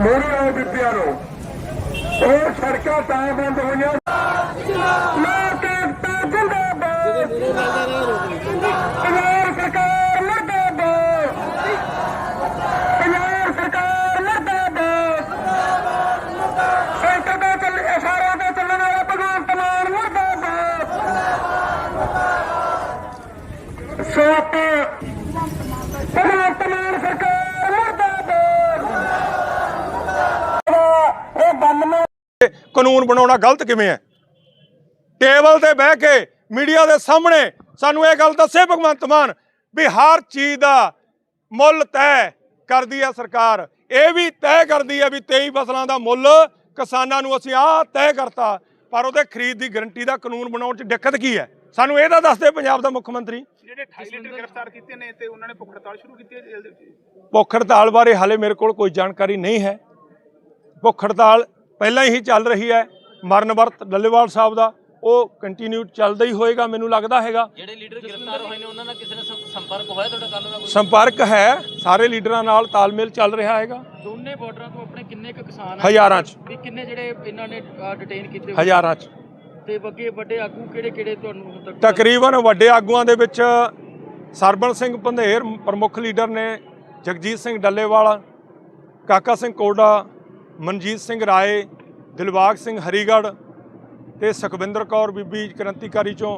ਮੋਰੀ ਆਓ ਬੀਬੀਆਂ ਨੂੰ ਉਹ ਸੜਕਾਂ ਤਾਂ ਬੰਦ ਹੋਈਆਂ। ਲੋਕ ਏਕਤਾ ਜਿੰਦਾਬਾਦ। ਪੰਜਾਬ ਸਰਕਾਰ ਮੁਰਦਾਬਾਦ। ਪੰਜਾਬ ਸਰਕਾਰ ਮੁਰਦਾਬਾਦ। ਸੈਂਟਰ ਦਾ ਚੱਲ, ਇਸ਼ਾਰਿਆਂ ਤੇ ਚੱਲਣ ਵਾਲਾ ਭਗਵੰਤ ਮਾਨ ਮੁਰਦਾਬਾਦ। ਸੋ ਆਪਾਂ ਭਗਵੰਤ ਮਾਨ ਸਰਕਾਰ ਮੁਰਦਾਬਾਦ ਇਹ ਬੰਦ ਕਾਨੂੰਨ ਬਣਾਉਣਾ ਗਲਤ ਕਿਵੇਂ ਹੈ? ਟੇਬਲ ਤੇ ਬਹਿ ਕੇ ਮੀਡੀਆ ਦੇ ਸਾਹਮਣੇ ਸਾਨੂੰ ਇਹ ਗੱਲ ਦੱਸੇ ਭਗਵੰਤ ਮਾਨ ਵੀ ਹਰ ਚੀਜ਼ ਦਾ ਮੁੱਲ ਤੈਅ ਕਰਦੀ ਹੈ ਸਰਕਾਰ। ਇਹ ਵੀ ਤੈਅ ਕਰਦੀ ਹੈ ਵੀ 23 ਫਸਲਾਂ ਦਾ ਮੁੱਲ ਕਿਸਾਨਾਂ ਨੂੰ ਅਸੀਂ ਆਹ ਤੈਅ ਕਰਤਾ। ਪਰ ਉਹਦੇ ਖਰੀਦ ਦੀ ਗਰੰਟੀ ਦਾ ਕਾਨੂੰਨ ਬਣਾਉਣ 'ਚ ਦਿੱਕਤ ਕੀ ਹੈ? ਸਾਨੂੰ ਇਹ ਤਾਂ ਦੱਸ ਦੇ ਪੰਜਾਬ ਦਾ ਮੁੱਖ ਮੰਤਰੀ। ਜਿਹੜੇ 28 ਲੀਟਰ ਗ੍ਰਿਫਤਾਰ ਕੀਤੇ ਨੇ ਤੇ ਉਹਨਾਂ ਨੇ ਭੁੱਖ ਹੜਤਾਲ ਸ਼ੁਰੂ ਕੀਤੀ ਹੈ ਜੇਲ੍ਹ ਦੇ ਵਿੱਚ? ਭੁੱਖ ਹੜਤਾਲ ਬਾਰੇ ਹਾਲੇ ਮੇਰੇ ਕੋਲ ਕੋਈ ਜਾਣਕਾਰੀ ਨਹੀਂ ਹੈ। ਭੁੱਖ ਹੜਤਾਲ ਪਹਿਲਾਂ ਹੀ ਚੱਲ ਰਹੀ ਹੈ। ਮਰਨ ਵਰਤ ਡੱਲੇਵਾਲ ਸਾਹਿਬ ਦਾ ਉਹ ਕੰਟੀਨਿਊ ਚੱਲਦਾ ਹੀ ਹੋਏਗਾ ਮੈਨੂੰ ਲੱਗਦਾ ਹੈਗਾ। ਜਿਹੜੇ ਲੀਡਰ ਗ੍ਰਿਫਤਾਰ ਹੋਏ ਨੇ ਉਹਨਾਂ ਨਾਲ ਕਿਸੇ ਨਾਲ ਸੰਪਰਕ ਹੋਇਆ ਤੁਹਾਡਾ ਕੱਲ ਦਾ ਕੋਈ? ਸੰਪਰਕ ਹੈ ਸਾਰੇ ਲੀਡਰਾਂ ਨਾਲ ਤਾਲਮੇਲ ਚੱਲ ਰਿਹਾ ਹੈਗਾ। ਦੋਨੇ ਬਾਰਡਰਾਂ ਤੋਂ ਆਪਣੇ ਕਿੰਨੇ ਕੁ ਕਿਸਾਨ ਹਜ਼ਾਰਾਂ 'ਚ। ਵੀ ਕਿੰਨੇ ਜਿਹੜੇ ਇਹਨਾਂ ਨੇ ਡਿਟੇਨ ਕੀਤੇ ਹੋਏ? ਹਜ਼ਾਰਾਂ 'ਚ। ਤੇ ਅੱਗੇ ਵੱਡੇ ਆਗੂ ਕਿਹੜੇ ਕਿਹੜੇ ਤੁਹਾਨੂੰ ਹੁਣ ਤੱਕ? ਤਕਰੀਬਨ ਵੱਡੇ ਆਗੂਆਂ ਦੇ ਵਿੱਚ ਸਰਬਨ ਸਿੰਘ ਪੰਧੇਰ ਪ੍ਰਮੁੱਖ ਲੀਡਰ ਨੇ ਜਗਜੀਤ ਸਿੰਘ ਡੱਲੇਵਾਲ ਕਾਕਾ ਸਿੰਘ ਕੋਡਾ ਮਨਜੀਤ ਸਿੰਘ ਰਾਏ ਦਿਲਬਾਗ ਸਿੰਘ ਹਰੀਗੜ੍ਹ ਤੇ ਸੁਖਵਿੰਦਰ ਕੌਰ ਬੀਬੀ ਕ੍ਰਾਂਤੀਕਾਰੀ ਚੋਂ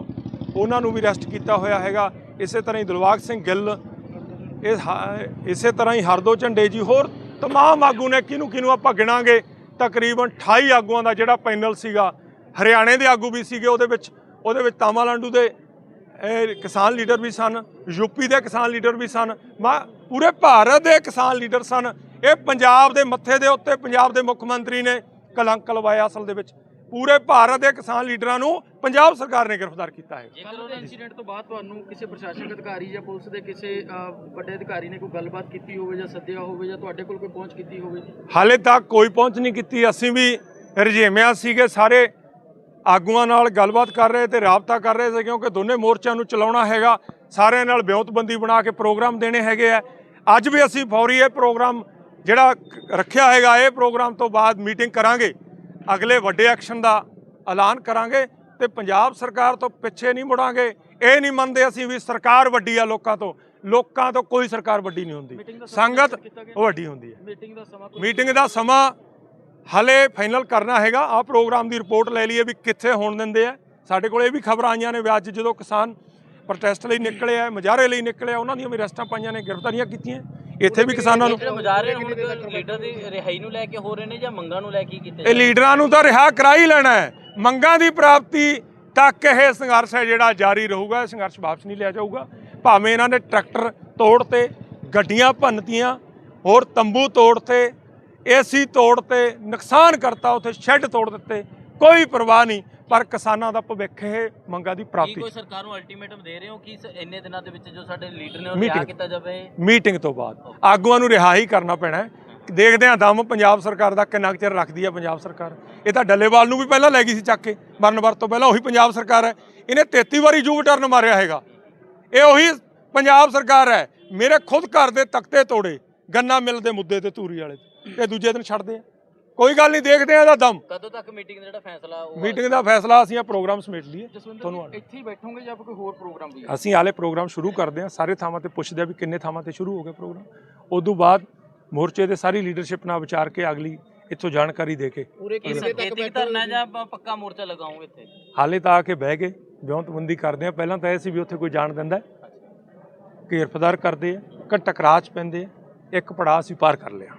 ਉਹਨਾਂ ਨੂੰ ਵੀ ਅਰੈਸਟ ਕੀਤਾ ਹੋਇਆ ਹੈਗਾ ਇਸੇ ਤਰ੍ਹਾਂ ਹੀ ਦਿਲਬਾਗ ਸਿੰਘ ਗਿੱਲ ਇਹ ਹ- ਇਸੇ ਤਰ੍ਹਾਂ ਹੀ ਹਰਦੋ ਝੰਡੇ ਜੀ ਹੋਰ तमाम ਆਗੂ ਨੇ ਕਿਹਨੂੰ ਕਿਹਨੂੰ ਆਪਾਂ ਗਿਣਾਂਗੇ ਤਕਰੀਬਨ 28 ਆਗੂਆਂ ਦਾ ਜਿਹੜਾ ਪੈਨਲ ਸੀਗਾ ਹਰਿਆਣੇ ਦੇ ਆਗੂ ਵੀ ਸੀਗੇ ਉਹਦੇ ਵਿੱਚ ਉਹਦੇ ਵਿੱਚ ਤਾਮਾਲਾਂਡੂ ਦੇ ਇਹ ਕਿਸਾਨ ਲੀਡਰ ਵੀ ਸਨ ਯੂਪੀ ਦੇ ਕਿਸਾਨ ਲੀਡਰ ਵੀ ਸਨ ਮਾ ਪੂਰੇ ਭਾਰਤ ਦੇ ਕਿਸਾਨ ਲੀਡਰ ਸਨ ਇਹ ਪੰਜਾਬ ਦੇ ਮੱਥੇ ਦੇ ਉੱਤੇ ਪੰਜਾਬ ਦੇ ਮੁੱਖ ਮੰਤਰੀ ਨੇ ਕਲੰਕ ਲਵਾਇਆ ਅਸਲ ਦੇ ਵਿੱਚ। ਪੂਰੇ ਭਾਰਤ ਦੇ ਕਿਸਾਨ ਲੀਡਰਾਂ ਨੂੰ ਪੰਜਾਬ ਸਰਕਾਰ ਨੇ ਗ੍ਰਿਫਤਾਰ ਕੀਤਾ ਹੈ। ਕੱਲ੍ਹ ਦੇ ਇਨਸੀਡੈਂਟ ਤੋਂ ਬਾਅਦ ਤੁਹਾਨੂੰ ਕਿਸੇ ਪ੍ਰਸ਼ਾਸਨਿਕ ਅਧਿਕਾਰੀ ਜਾਂ ਪੁਲਿਸ ਦੇ ਕਿਸੇ ਵੱਡੇ ਅਧਿਕਾਰੀ ਨੇ ਕੋਈ ਗੱਲਬਾਤ ਕੀਤੀ ਹੋਵੇ ਜਾਂ ਸੱਦਿਆ ਹੋਵੇ ਜਾਂ ਤੁਹਾਡੇ ਕੋਲ ਕੋਈ ਪਹੁੰਚ ਕੀਤੀ ਹੋਵੇ? ਹਾਲੇ ਤੱਕ ਕੋਈ ਪਹੁੰਚ ਨਹੀਂ ਕੀਤੀ। ਅਸੀਂ ਵੀ ਰਜੇਮਿਆਂ ਸੀਗੇ ਸਾਰੇ ਆਗੂਆਂ ਨਾਲ ਗੱਲਬਾਤ ਕਰ ਰਹੇ ਤੇ ਰਾਬਤਾ ਕਰ ਰਹੇ ਸੀ ਕਿਉਂਕਿ ਦੋਨੇ ਮੋਰਚਿਆਂ ਨੂੰ ਚਲਾਉਣਾ ਹੈਗਾ। ਸਾਰਿਆਂ ਨਾਲ ਵਿਉਂਤਬੰਦੀ ਬਣਾ ਕੇ ਪ੍ਰੋਗਰਾਮ ਦੇਣੇ ਹੈਗੇ ਆ। ਅੱਜ ਵੀ ਅਸੀਂ ਫੌਰੀ ਇਹ ਪ੍ਰੋਗਰਾਮ ਜਿਹੜਾ ਰੱਖਿਆ ਹੈਗਾ ਇਹ ਪ੍ਰੋਗਰਾਮ ਤੋਂ ਬਾਅਦ ਮੀਟਿੰਗ ਕਰਾਂਗੇ ਅਗਲੇ ਵੱਡੇ ਐਕਸ਼ਨ ਦਾ ਐਲਾਨ ਕਰਾਂਗੇ ਤੇ ਪੰਜਾਬ ਸਰਕਾਰ ਤੋਂ ਪਿੱਛੇ ਨਹੀਂ ਮੁੜਾਂਗੇ। ਇਹ ਨਹੀਂ ਮੰਨਦੇ ਅਸੀਂ ਵੀ ਸਰਕਾਰ ਵੱਡੀ ਆ ਲੋਕਾਂ ਤੋਂ। ਲੋਕਾਂ ਤੋਂ ਕੋਈ ਸਰਕਾਰ ਵੱਡੀ ਨਹੀਂ ਹੁੰਦੀ। ਸੰਗਤ? ਉਹ ਵੱਡੀ ਹੁੰਦੀ ਹੈ ਮੀਟਿੰਗ ਦਾ ਸਮਾਂ ਕੋਈ ਮੀਟਿੰਗ ਦਾ ਸਮਾਂ ਹਲੇ ਫਾਈਨਲ ਕਰਨਾ ਹੈਗਾ। ਆ ਪ੍ਰੋਗਰਾਮ ਦੀ ਰਿਪੋਰਟ ਲੈ ਲਈਏ ਵੀ ਕਿੱਥੇ ਹੋਣ ਦਿੰਦੇ ਆ। ਸਾਡੇ ਕੋਲ ਇਹ ਵੀ ਖਬਰਾਂ ਆਈਆਂ ਨੇ ਵੀ ਅੱਜ ਜਦੋਂ ਕਿਸਾਨ ਪ੍ਰੋਟੈਸਟ ਲਈ ਨਿਕਲੇ ਆ ਮੁਜ਼ਾਹਰੇ ਲਈ ਨਿਕਲੇ ਆ ਉਹਨਾਂ ਦੀਆਂ ਵੀ ਅਰੈਸਟਾਂ ਪਾਈਆਂ ਨੇ ਗ੍ਰਿਫਤਾਰੀਆਂ ਕੀਤੀਆਂ। ਇੱਥੇ ਵੀ ਕਿਸਾਨਾਂ ਨੂੰ ਮੁਜ਼ਾਹਰੇ ਹੁਣ ਲੀਡਰ ਦੀ ਰਿਹਾਈ ਨੂੰ ਲੈ ਕੇ ਹੋ ਰਹੇ ਨੇ ਜਾਂ ਮੰਗਾਂ ਨੂੰ ਲੈ ਕੇ ਕੀਤੇ ਇਹ ਲੀਡਰਾਂ ਨੂੰ ਤਾਂ ਰਿਹਾ ਕਰਾ ਹੀ ਲੈਣਾ ਹੈ। ਮੰਗਾਂ ਦੀ ਪ੍ਰਾਪਤੀ ਤੱਕ ਇਹ ਸੰਘਰਸ਼ ਹੈ ਜਿਹੜਾ ਜਾਰੀ ਰਹੂਗਾ। ਇਹ ਸੰਘਰਸ਼ ਵਾਪਸ ਨਹੀਂ ਲਿਆ ਜਾਊਗਾ। ਭਾਵੇਂ ਇਹਨਾਂ ਨੇ ਟਰੈਕਟਰ ਤੋੜਤੇ ਗੱਡੀਆਂ ਭੰਨਤੀਆਂ ਹੋਰ ਤੰਬੂ ਤੋੜਤੇ ਏਸੀ ਤੋੜਤੇ ਨੁਕਸਾਨ ਕਰਤਾ ਉੱਥੇ ਸ਼ੈੱਡ ਤੋੜ ਦਿੱਤੇ ਕੋਈ ਪਰਵਾਹ ਨਹੀਂ। ਪਰ ਕਿਸਾਨਾਂ ਦਾ ਭਵਿੱਖ ਇਹ ਮੰਗਾਂ ਦੀ ਕੀ ਪ੍ਰਾਪਤੀ ਕੋਈ ਸਰਕਾਰ ਨੂੰ ਅਲਟੀਮੇਟਮ ਦੇ ਰਹੇ ਹੋ ਕਿ ਇਸ ਇੰਨੇ ਦਿਨਾਂ ਦੇ ਵਿੱਚ ਜੋ ਸਾਡੇ ਲੀਡਰ ਨੇ ਉਹ Meeting। ਰਿਹਾ ਕੀਤਾ ਜਾਵੇ? ਮੀਟਿੰਗ ਤੋਂ ਬਾਅਦ। ਆਗੂਆਂ ਨੂੰ ਰਿਹਾ ਹੀ ਕਰਨਾ ਪੈਣਾ ਹੈ। ਦੇਖਦੇ ਹਾਂ ਦਮ ਪੰਜਾਬ ਸਰਕਾਰ ਦਾ ਕਿੰਨਾ ਕੁ ਚਿਰ ਰੱਖਦੀ ਹੈ ਪੰਜਾਬ ਸਰਕਾਰ। ਇਹ ਤਾਂ ਡੱਲੇਵਾਲ ਨੂੰ ਵੀ ਪਹਿਲਾਂ ਲੈ ਗਈ ਸੀ ਚੱਕ ਕੇ। ਮਰਨ ਵਰਤ ਤੋਂ ਪਹਿਲਾਂ ਉਹੀ ਪੰਜਾਬ ਸਰਕਾਰ ਹੈ। ਇਹਨੇ 33 ਵਾਰੀ ਜੂ ਟਰਨ ਮਾਰਿਆ ਹੈਗਾ। ਇਹ ਉਹੀ ਪੰਜਾਬ ਸਰਕਾਰ ਹੈ। ਮੇਰੇ ਖੁਦ ਘਰ ਦੇ ਤਖਤੇ ਤੋੜੇ ਗੰਨਾ ਮਿਲ ਦੇ ਮੁੱਦੇ ਤੇ ਤੂਰੀ ਵਾਲੇ ਤੇ। ਇਹ ਦੂਜੇ ਦਿਨ ਛੱਡਦੇ ਆ। ਕੋਈ ਗੱਲ ਨਹੀਂ ਦੇਖਦੇ ਆ ਇਹਦਾ ਦਮ। ਕਦੋਂ ਤੱਕ ਮੀਟਿੰਗ ਦਾ ਜਿਹੜਾ ਫੈਸਲਾ ਉਹ ਮੀਟਿੰਗ ਦਾ ਫੈਸਲਾ ਅਸੀਂ ਇਹ ਪ੍ਰੋਗਰਾਮ ਸਮੇਟ ਲਈਏ। ਤੁਹਾਨੂੰ ਇੱਥੇ ਹੀ ਬੈਠੋਗੇ ਜਾਂ ਕੋਈ ਹੋਰ ਪ੍ਰੋਗਰਾਮ ਵੀ? ਅਸੀਂ ਹਾਲੇ ਪ੍ਰੋਗਰਾਮ ਸ਼ੁਰੂ ਕਰਦੇ ਹਾਂ ਸਾਰੇ ਥਾਵਾਂ ਤੇ ਪੁੱਛਦੇ ਆ ਵੀ ਕਿੰਨੇ ਥਾਵਾਂ ਤੇ ਸ਼ੁਰੂ ਹੋ ਗਿਆ ਪ੍ਰੋਗਰਾਮ ਉਦੋਂ ਬਾਅਦ ਮੋਰਚੇ ਦੇ ਸਾਰੀ ਲੀਡਰਸ਼ਿਪ ਨਾਲ ਵਿਚਾਰ ਕੇ ਅਗਲੀ ਇੱਥੋਂ ਜਾਣਕਾਰੀ ਦੇ ਕੇ ਕੀ ਸੰਕੇਤਿਕ ਧਰਨਾ ਜਾਂ। ਪੱਕਾ ਮੋਰਚਾ ਲਗਾਉਂਗੇ ਇੱਥੇ? ਹਾਲੇ ਤਾਂ ਆ ਕੇ ਬਹਿ ਗਏ ਵਿਉਂਤਬੰਦੀ ਕਰਦੇ ਆ ਪਹਿਲਾਂ ਤਾਂ ਇਹ ਸੀ ਵੀ ਉੱਥੇ ਕੋਈ ਜਾਣ ਦਿੰਦਾ ਹੈ। ਘੇਰਫਦਾਰ ਕਰਦੇ ਆ ਕਿ ਟਕਰਾਅ 'ਚ ਪੈਂਦੇ ਆ। ਇੱਕ ਪੜਾਅ ਅਸੀਂ ਪਾਰ ਕਰ ਲਿਆ।